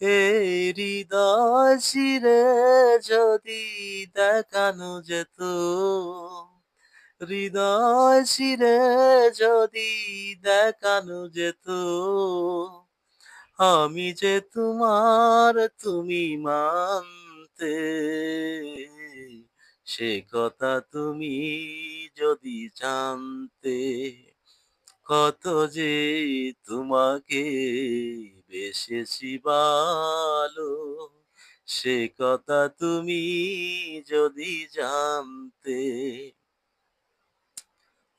এই হৃদয় ছিঁড়ে যদি দেখানো যেত, হৃদয় ছিঁড়ে যদি দেখানো যেত, আমি যে তোমার, তুমি মানতে, সে কথা তুমি যদি জানতে, কত যে তোমাকে বেসেছি ভালো। সে কথা তুমি যদি জানতে,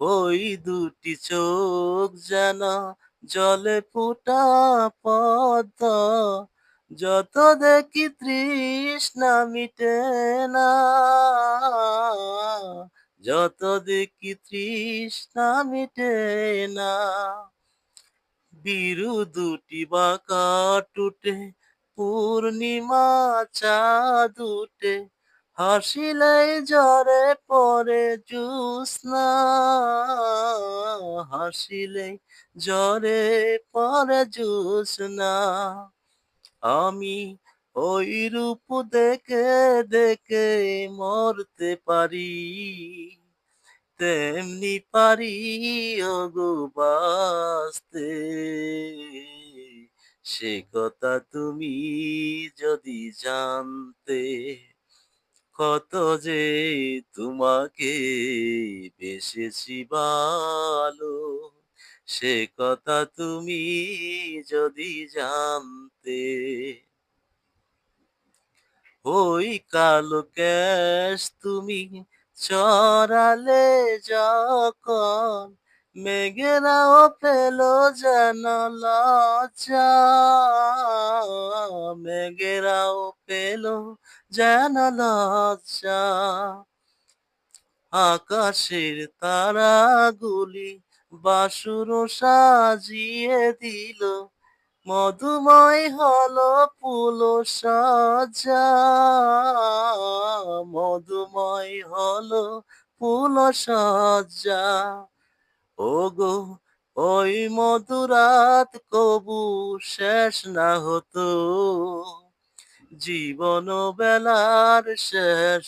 ওই দুটি চোখ যেন জলে ফোটা পদ্ম। যত দেখি তৃষ্ণা মিটে না, যত দেখি তৃষ্ণা মিটে না। বিরু দুটি বাঁকা টুটে পূর্ণিমা চাঁদ উঠে হাসিলে জ্বরে পরে জুসনা হাসিলে জ্বরে পরে জুসনা আমি ওই রূপ দেখে দেখে মরতে পারি। তেমনি পারি, ওগো বাঁচতে। সে কথা তুমি যদি জানতে, কত যে তোমাকে বেসেছি ভালো সে কথা তুমি যদি জানতে। ওই কালো ক্যাশ তুমি চড়ালে যখন মেঘেরাও পেল যেন লজ্জা মেঘেরাও পেল যেন লজ্জা। আকাশের তারাগুলি বাসুর সাজিয়ে দিল, মধুময় হলো ফুল সজ্জা মধুময় হলো ফুল সজ্জা ওগো ওই মধুরাত কবু শেষ না হতো। জীবন বেলার শেষ